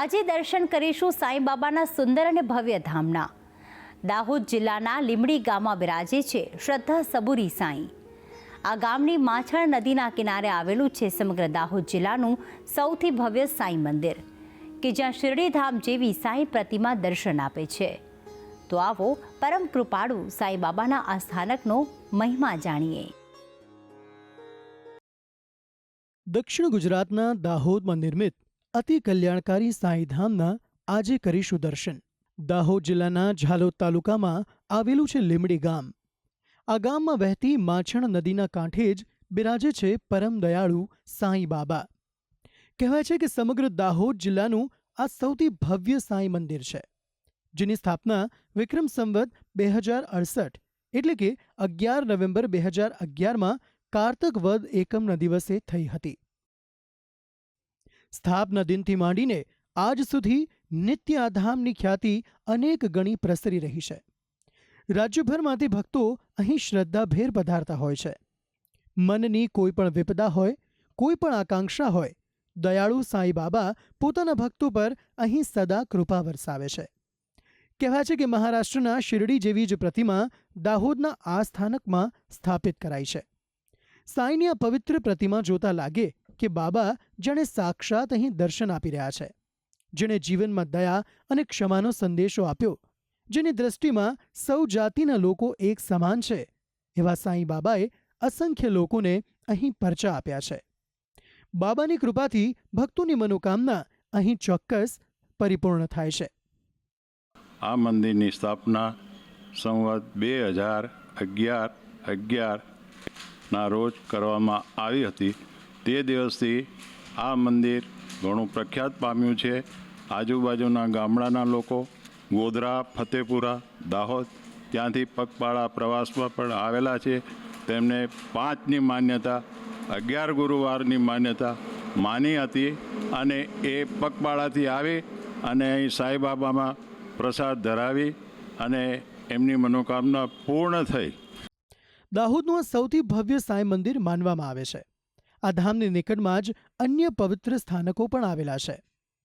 આજે દર્શન કરીશું સાંઈબાબાના સુંદર અને ભવ્ય ધામના. દાહોદ જિલ્લાના લીમડી ગામમાં બિરાજે છે શ્રદ્ધા સબુરી સાંઈ. આ ગામની માછળ નદીના કિનારે આવેલું છે સમગ્ર દાહોદ જિલ્લાનું સૌથી ભવ્ય સાંઈ મંદિર, કે જ્યાં શિરડીધામ જેવી સાંઈ પ્રતિમા દર્શન આપે છે. તો આવો પરમ કૃપાળુ સાંઈબાબાના આ સ્થાનકનો મહિમા જાણીએ. દક્ષિણ ગુજરાતના દાહોદમાં નિર્મિત અતિ કલ્યાણકારી સાંઈધામના આજે કરીશું દર્શન. દાહોદ જિલ્લાના ઝાલોદ તાલુકામાં આવેલું છે લીમડી ગામ. આ ગામમાં વહેતી માછણ નદીના કાંઠે જ બિરાજે છે પરમ દયાળુ સાંઈ બાબા. કહેવાય છે કે સમગ્ર દાહોદ જિલ્લાનું આ સૌથી ભવ્ય સાંઈ મંદિર છે, જેની સ્થાપના વિક્રમ સંવત બે હજાર અડસઠ એટલે કે અગિયાર નવેમ્બર બે હજાર અગિયારમાં કારતક વદ એકમના દિવસે થઈ હતી. સ્થાપના દિનથી માંડીને આજ સુધી નિત્ય આ ધામની ખ્યાતિ અનેક ગણી પ્રસરી રહી છે. રાજ્યભરમાંથી ભક્તો અહીં શ્રદ્ધાભેર પધારતા હોય છે. મનની કોઈ પણ વિપદા હોય, કોઈ પણ આકાંક્ષા હોય, દયાળુ સાંઈ બાબા પોતાના ભક્તો પર અહીં સદા કૃપા વરસાવે છે. કહેવાય છે કે મહારાષ્ટ્રના શિરડી જેવી જ પ્રતિમા દાહોદના આ સ્થાનકમાં સ્થાપિત કરાઈ છે. સાંઈની આ પવિત્ર પ્રતિમા જોતા લાગે કે બાબા જાણે સાક્ષાત અહીં દર્શન આપી રહ્યા છે, જેણે જીવનમાં દયા અને ક્ષમાનો સંદેશો આપ્યો, જેની દ્રષ્ટિમાં સૌ જાતિના લોકો એક સમાન છે, એવા સાંઈ બાબાએ અસંખ્ય લોકોને અહીં પરચા આપ્યા છે. બાબાની કૃપાથી ભક્તોની મનોકામના અહીં ચોક્કસ પરિપૂર્ણ થાય છે. આ મંદિરની સ્થાપના સંવત બે હજાર અગિયાર અગિયારના રોજ કરવામાં આવી હતી. તે દિવસથી આ મંદિર ઘણું પ્રખ્યાત પામ્યું છે. આજુબાજુના ગામડાના લોકો, ગોધરા, ફતેપુરા, દાહોદ ત્યાંથી પગપાળા પ્રવાસમાં પણ આવેલા છે. તેમને પાંચની માન્યતા, અગિયાર ગુરુવારની માન્યતા માની હતી અને એ પગપાળાથી આવી અને અહીં સાંઈબાબામાં પ્રસાદ ધરાવી અને એમની મનોકામના પૂર્ણ થઈ. દાહોદનું આ સૌથી ભવ્ય સાંઈ મંદિર માનવામાં આવે છે. આ ધામની નિકટમાં જ અન્ય પવિત્ર સ્થાનકો પણ આવેલા છે.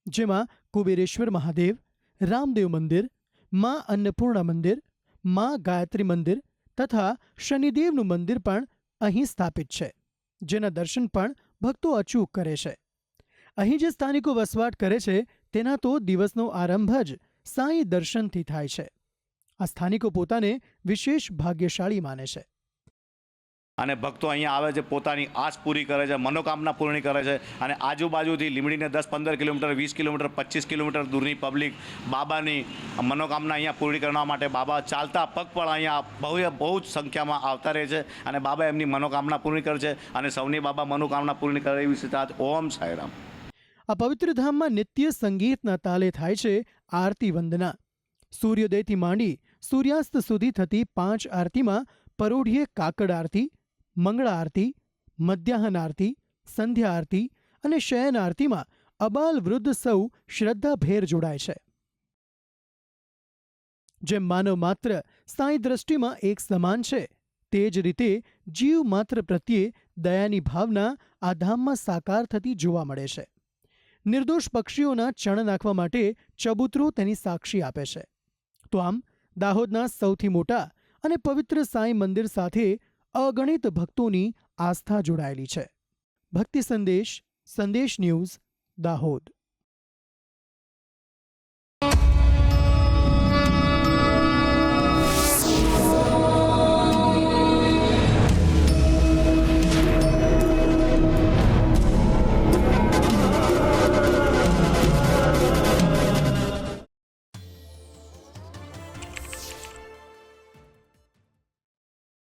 જેમાં કુબેરેશ્વર મહાદેવ, રામદેવ મંદિર, મા અન્નપૂર્ણા મંદિર, મા ગાયત્રી મંદિર તથા શનિદેવનું મંદિર પણ અહીં સ્થાપિત છે, જેના દર્શન પણ ભક્તો અચૂક કરે છે. અહીં જે સ્થાનિકો વસવાટ કરે છે, તેના તો દિવસનો આરંભ જ સાંઈ દર્શનથી થાય છે. આ સ્થાનિકો પોતાને વિશેષ ભાગ્યશાળી માને છે. અને ભક્તો અહીંયા આવે છે, પોતાની આશ પૂરી કરે છે, મનોકામના પૂર્ણ કરે છે અને આજુબાજુથી લીમડીને દસ પંદર કિલોમીટર, વીસ કિલોમીટર, પચીસ કિલોમીટર દૂરની પબ્લિક બાબાની મનોકામના અહીંયા પૂરી કરવા માટે બાબા ચાલતા પગપાળા અહીંયા બહુ બહુ જ સંખ્યામાં આવતા રહે છે અને બાબા એમની મનોકામના પૂર્ણ કરે છે અને સૌની બાબા મનોકામના પૂર્ણ કરે એવી સિદ્ધાર્થ ઓમ સાયરામ આ પવિત્ર ધામમાં નિત્ય સંગીતના તાલે થાય છે આરતી વંદના. સૂર્યોદયથી માંડી સૂર્યાસ્ત સુધી થતી પાંચ આરતીમાં પરોઢીએ કાકડ આરતી મંગળા આરતી મધ્યાહન આરતી સંધ્યા આરતી અને શયન આરતીમાં અબાલ વૃદ્ધ સૌ શ્રદ્ધાભેર જોડાય છે. જેમ માનવ માત્ર સાંઈ દ્રષ્ટિમાં એક સમાન છે, તે જ રીતે જીવ માત્ર પ્રત્યે દયાની ભાવના આ ધામમાં સાકાર થતી જોવા મળે છે. નિર્દોષ પક્ષીઓના ચણ નાખવા માટે ચબૂતરો તેની સાક્ષી આપે છે. તો આમ દાહોદના સૌથી મોટા અને પવિત્ર સાંઈ મંદિર સાથે અગણિત ભક્તોની આસ્થા જોડાયેલી છે. ભક્તિ સંદેશ સંદેશ ન્યૂઝ દાહોદ.